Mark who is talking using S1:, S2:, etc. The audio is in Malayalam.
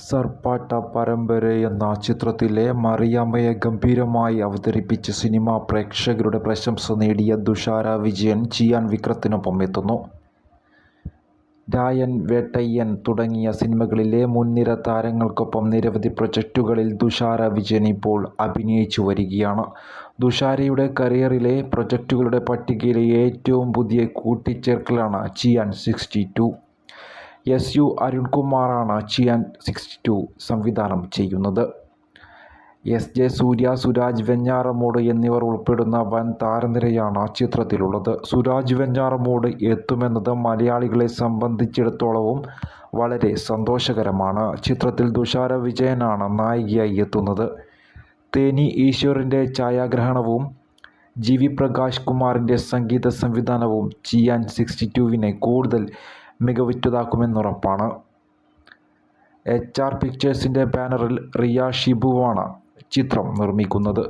S1: സർപ്പാട്ട പരമ്പര എന്ന ചിത്രത്തിലെ മറിയാമ്മയെ ഗംഭീരമായി അവതരിപ്പിച്ച് സിനിമാ പ്രേക്ഷകരുടെ പ്രശംസ നേടിയ ദുഷാര വിജയൻ ചിയാൻ വിക്രത്തിനൊപ്പം എത്തുന്നു. രായൻ, വേട്ടയ്യൻ തുടങ്ങിയ സിനിമകളിലെ മുൻനിര താരങ്ങൾക്കൊപ്പം നിരവധി പ്രൊജക്റ്റുകളിൽ ദുഷാര വിജയൻ ഇപ്പോൾ അഭിനയിച്ചു വരികയാണ്. ദുഷാരയുടെ കരിയറിലെ പ്രൊജക്റ്റുകളുടെ പട്ടികയിലെ ഏറ്റവും പുതിയ കൂട്ടിച്ചേർക്കലാണ് ചിയാൻ സിക്സ്റ്റി. എസ്. യു. അരുൺകുമാറാണ് ചിയാൻ സിക്സ്റ്റി ടു സംവിധാനം ചെയ്യുന്നത്. എസ്. ജെ. സൂര്യ, സുരാജ് വെഞ്ഞാറമൂട് എന്നിവർ ഉൾപ്പെടുന്ന വൻ താരനിരയാണ് ചിത്രത്തിലുള്ളത്. സുരാജ് വെഞ്ഞാറമൂട് എത്തുമെന്നത് മലയാളികളെ സംബന്ധിച്ചിടത്തോളവും വളരെ സന്തോഷകരമാണ്. ചിത്രത്തിൽ തുഷാര വിജയനാണ് നായികയായി എത്തുന്നത്. തേനി ഈശ്വറിന്റെ ഛായാഗ്രഹണവും ജി. വി. പ്രകാശ് കുമാറിന്റെ സംഗീത സംവിധാനവും ചിയാൻ സിക്സ്റ്റി ടുവിനെ കൂടുതൽ മികവുറ്റതാക്കുമെന്നുറപ്പാണ്. എച്ച്. ആർ. പിക്ചേഴ്സിന്റെ ബാനറിൽ റിയ ഷിബുവാണ് ചിത്രം നിർമ്മിക്കുന്നത്.